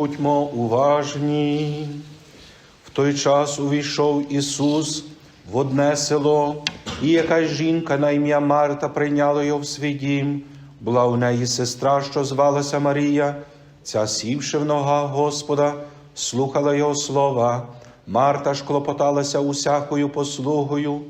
Будьмо уважні. В той час увійшов Ісус в одне село, і якась жінка на ім'я Марта прийняла його в свій дім. Була у неї сестра, що звалася Марія. Ця, сівши в ногах Господа, слухала його слова. Марта ж клопоталася усякою послугою.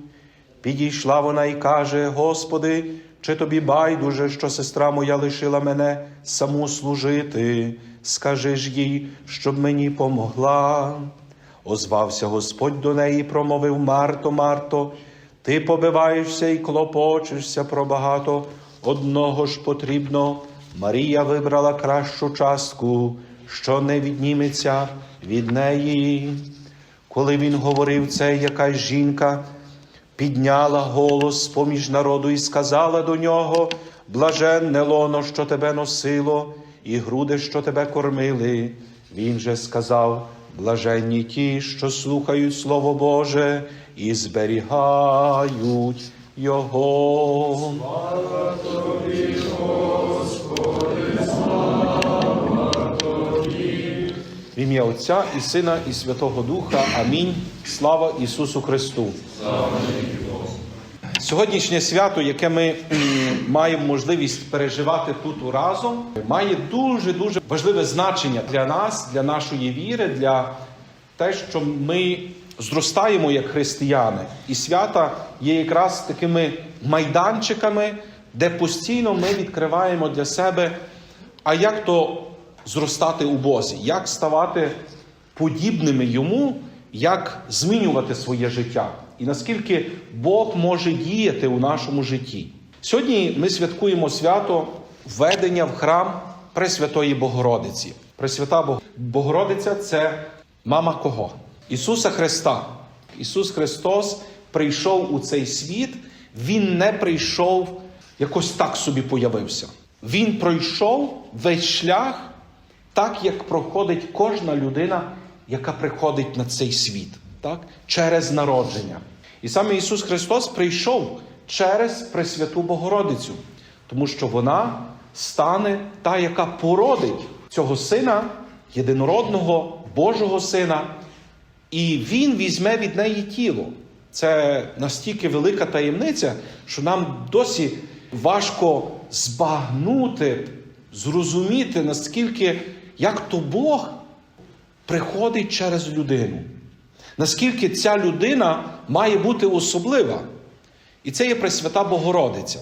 Підійшла вона і каже: Господи, чи тобі байдуже, що сестра моя лишила мене саму служити? Скажи ж їй, щоб мені помогла. Озвався Господь до неї, промовив Марто, Марто, ти побиваєшся і клопочешся про багато, одного ж потрібно. Марія вибрала кращу частку, що не відніметься від неї. Коли він говорив це, якась жінка підняла голос поміж народу і сказала до нього: блаженне лоно, що тебе носило, і груди, що тебе кормили. Він же сказав: блаженні ті, що слухають Слово Боже і зберігають Його. Ім'я Отця і Сина, і Святого Духа. Амінь. Слава Ісусу Христу. Сьогоднішнє свято, яке ми маємо можливість переживати тут разом, має дуже дуже важливе значення для нас, для нашої віри, для те, що ми зростаємо як християни. І свята є якраз такими майданчиками, де постійно ми відкриваємо для себе, а як то зростати у Бозі, як ставати подібними йому, як змінювати своє життя, і наскільки Бог може діяти у нашому житті. Сьогодні ми святкуємо свято введення в храм Пресвятої Богородиці. Пресвята Богородиця це мама кого? Ісуса Христа. Ісус Христос прийшов у цей світ, Він не прийшов якось так собі появився. Він пройшов весь шлях так, як проходить кожна людина, яка приходить на цей світ, так? через народження. І саме Ісус Христос прийшов через Пресвяту Богородицю, тому що вона стане та, яка породить цього сина, єдинородного Божого Сина, і Він візьме від неї тіло. Це настільки велика таємниця, що нам досі важко збагнути, зрозуміти, наскільки як то Бог приходить через людину. Наскільки ця людина має бути особлива. І це є Пресвята Богородиця.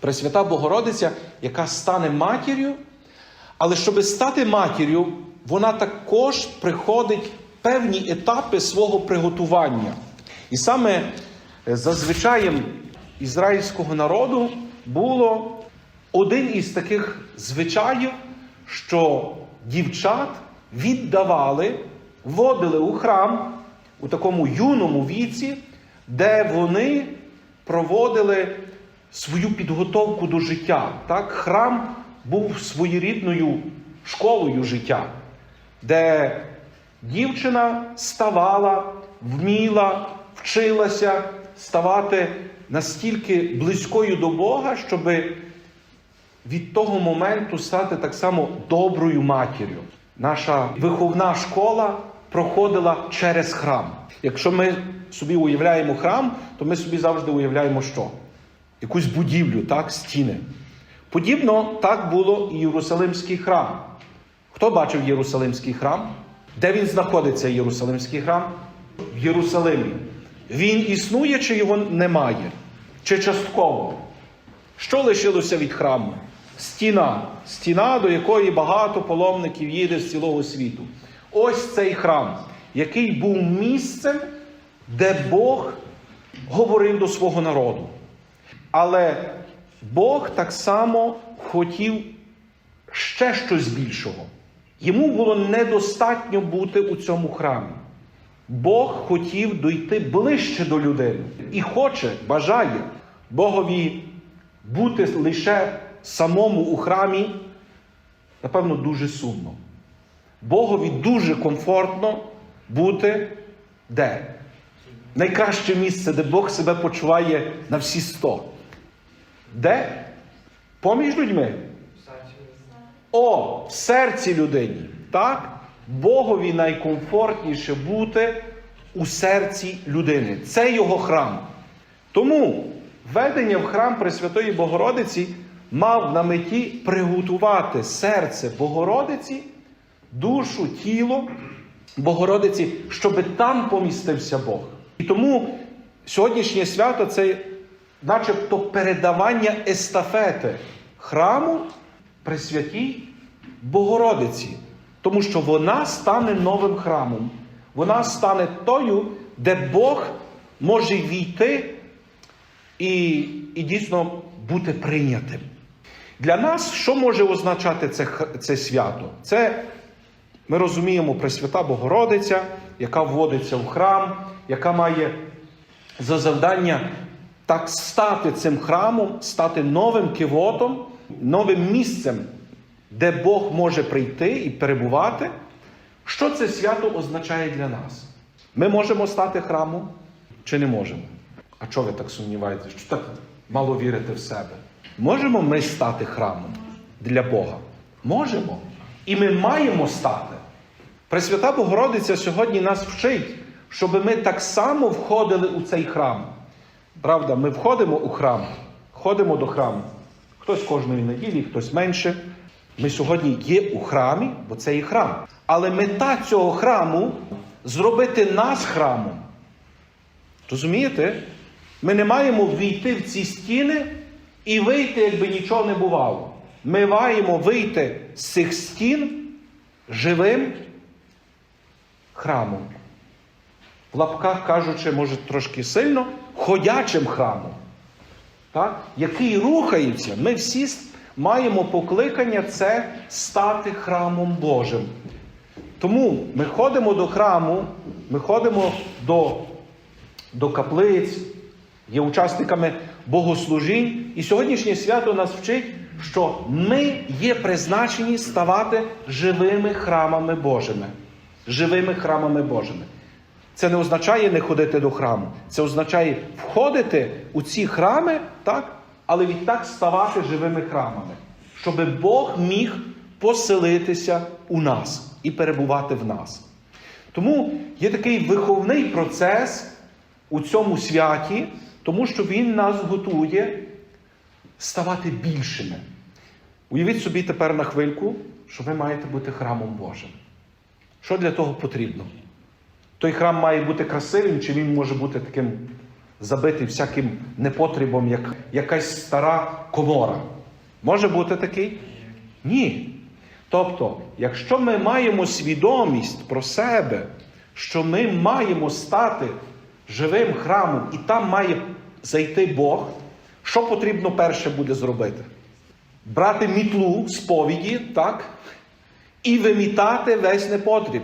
Пресвята Богородиця, яка стане матір'ю, але щоб стати матір'ю, вона також приходить певні етапи свого приготування. І саме е, за звичаєм ізраїльського народу було один із таких звичаїв, що дівчат віддавали, вводили у храм у такому юному віці, де вони проводили свою підготовку до життя. Так? Храм був своєрідною школою життя, де дівчина ставала, вміла, вчилася ставати настільки близькою до Бога, щоби від того моменту стати так само доброю матір'ю. Наша виховна школа проходила через храм. Якщо ми собі уявляємо храм, то ми собі завжди уявляємо що? Якусь будівлю, так, стіни. Подібно так було і Єрусалимський храм. Хто бачив Єрусалимський храм? Де він знаходиться, Єрусалимський храм? В Єрусалимі. Він існує чи його немає? Чи частково? Що лишилося від храму? Стіна. Стіна, до якої багато паломників їде з цілого світу. Ось цей храм, який був місцем, де Бог говорив до свого народу. Але Бог так само хотів ще щось більшого. Йому було недостатньо бути у цьому храмі. Бог хотів дойти ближче до людини і хоче, бажає Богові бути лише самому у храмі, напевно, дуже сумно. Богові дуже комфортно бути де? Найкраще місце, де Бог себе почуває на всі сто. Де? Поміж людьми. О, в серці людині. Так, Богові найкомфортніше бути у серці людини. Це його храм. Тому введення в храм Пресвятої Богородиці мав на меті приготувати серце Богородиці, душу, тіло Богородиці, щоб там помістився Бог. І тому сьогоднішнє свято це начебто передавання естафети храму Пресвятій Богородиці. Тому що вона стане новим храмом. Вона стане тою, де Бог може війти і, і дійсно бути прийнятим. Для нас що може означати це, це свято? Це ми розуміємо Пресвята Богородиця, яка вводиться в храм, яка має за завдання так стати цим храмом, стати новим кивотом, новим місцем, де Бог може прийти і перебувати. Що це свято означає для нас? Ми можемо стати храмом чи не можемо? А чого ви так сумніваєтесь? Що так мало вірите в себе? Можемо ми стати храмом для Бога? Можемо. І ми маємо стати. Пресвята Богородиця сьогодні нас вчить, щоб ми так само входили у цей храм. Правда, ми входимо у храм, ходимо до храму. Хтось кожної неділі, хтось менше. Ми сьогодні є у храмі, бо це і храм. Але мета цього храму зробити нас храмом. Розумієте? Ми не маємо війти в ці стіни і вийти, якби нічого не бувало. Ми маємо вийти з цих стін живим храмом. В лапках кажучи, може трошки сильно, ходячим храмом, так? який рухається. Ми всі маємо покликання це стати храмом Божим. Тому ми ходимо до храму, ми ходимо до, до каплиць, є учасниками богослужінь. І сьогоднішнє свято нас вчить, що ми є призначені ставати живими храмами Божими. Живими храмами Божими. Це не означає не ходити до храму. Це означає входити у ці храми, так, але відтак ставати живими храмами, щоб Бог міг поселитися у нас і перебувати в нас. Тому є такий виховний процес у цьому святі, тому що він нас готує ставати більшими. Уявіть собі тепер на хвильку, що ви маєте бути храмом Божим. Що для того потрібно? Той храм має бути красивим, чи він може бути таким забитий всяким непотребом, як якась стара комора? Може бути такий? Ні. Тобто, якщо ми маємо свідомість про себе, що ми маємо стати живим храмом, і там має зайти Бог, що потрібно перше буде зробити? Брати мітлу сповіді, так? і вимітати весь непотріб.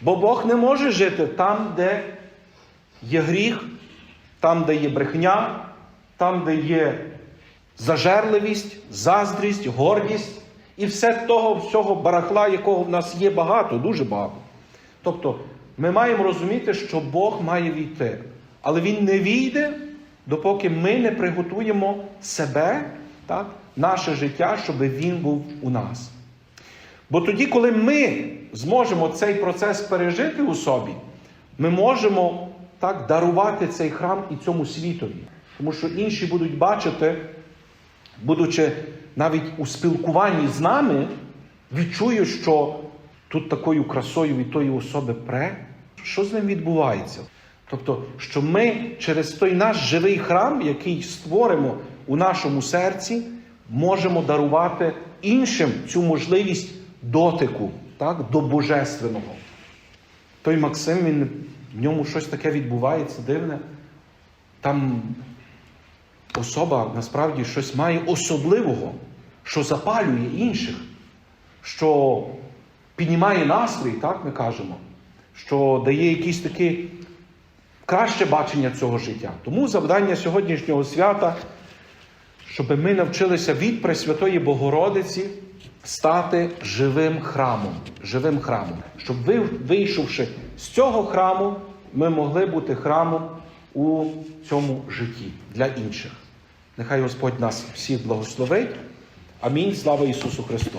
Бо Бог не може жити там, де є гріх, там, де є брехня, там, де є зажерливість, заздрість, гордість і все того всього барахла, якого в нас є багато, дуже багато. Тобто, ми маємо розуміти, що Бог має війти. Але Він не війде, допоки ми не приготуємо себе, так, наше життя, щоб Він був у нас. Бо тоді, коли ми зможемо цей процес пережити у собі, ми можемо так дарувати цей храм і цьому світові. Тому що інші будуть бачити, будучи навіть у спілкуванні з нами, відчують, що тут такою красою від тої особи пре, що з ним відбувається. Тобто, що ми через той наш живий храм, який створимо у нашому серці, можемо дарувати іншим цю можливість дотику так, до Божественного. Той Максим, він, в ньому щось таке відбувається дивне. Там особа насправді щось має особливого, що запалює інших, що піднімає настрій, так ми кажемо, що дає якісь такі краще бачення цього життя. Тому завдання сьогоднішнього свята, щоб ми навчилися від Пресвятої Богородиці стати живим храмом, живим храмом. Щоб ви, вийшовши з цього храму, ми могли бути храмом у цьому житті для інших. Нехай Господь нас всіх благословить. Амінь. Слава Ісусу Христу!